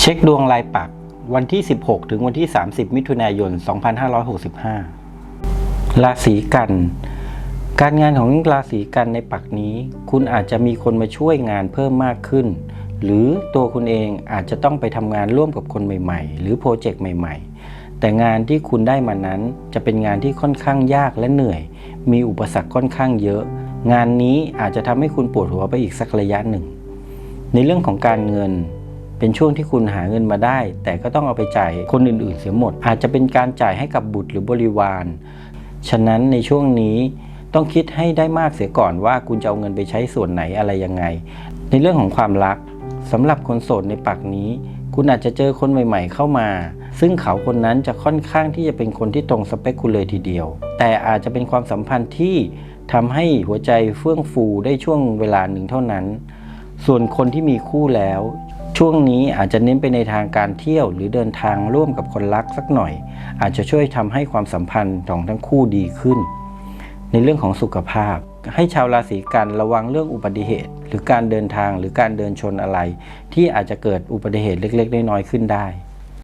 เช็คดวงรายปักวันที่ 16 ถึงวันที่ 30 มิถุนายน 2565 ราศีกัน การงานของราศีกันในปักนี้ คุณอาจจะมีคนมาช่วยงานเพิ่มมากขึ้น หรือตัวคุณเองอาจจะต้องไปทำงานร่วมกับคนใหม่ ๆ หรือโปรเจกต์ใหม่ ๆ แต่งานที่คุณได้มานั้นจะเป็นงานที่ค่อนข้างยากและเหนื่อย มีอุปสรรคค่อนข้างเยอะ งานนี้อาจจะทำให้คุณปวดหัวไปอีกสักระยะหนึ่ง ในเรื่องของการเงิน เป็นช่วงที่คุณหาเงินมาได้ แต่ก็ต้องเอาไปจ่ายคนอื่นๆ เสียหมด อาจจะเป็นการจ่ายให้กับบุตรหรือบริวาร ฉะนั้นในช่วงนี้ต้องคิดให้ได้มากเสียก่อนว่าคุณจะเอาเงินไปใช้ส่วนไหนอะไรยังไง ในเรื่องของความรักสำหรับคนโสดในปักนี้ คุณอาจจะเจอคนใหม่ ๆ เข้ามา ซึ่งเขาคนนั้นจะค่อนข้างที่จะเป็นคนที่ตรงสเปคคุณเลยทีเดียว แต่อาจจะเป็นความสัมพันธ์ที่ทำให้หัวใจเฟื่องฟูได้ช่วงเวลาหนึ่งเท่านั้น ส่วนคนที่มีคู่แล้ว ช่วงนี้อาจจะเน้นไปในทางการเที่ยวหรือเดินทางร่วมกับคนรักสักหน่อย อาจจะช่วยทำให้ความสัมพันธ์ของทั้งคู่ดีขึ้น ในเรื่องของสุขภาพ ให้ชาวราศีกันระวังเรื่องอุบัติเหตุ หรือการเดินทางหรือการเดินชนอะไร ที่อาจจะเกิดอุบัติเหตุเล็กๆน้อยๆขึ้นได้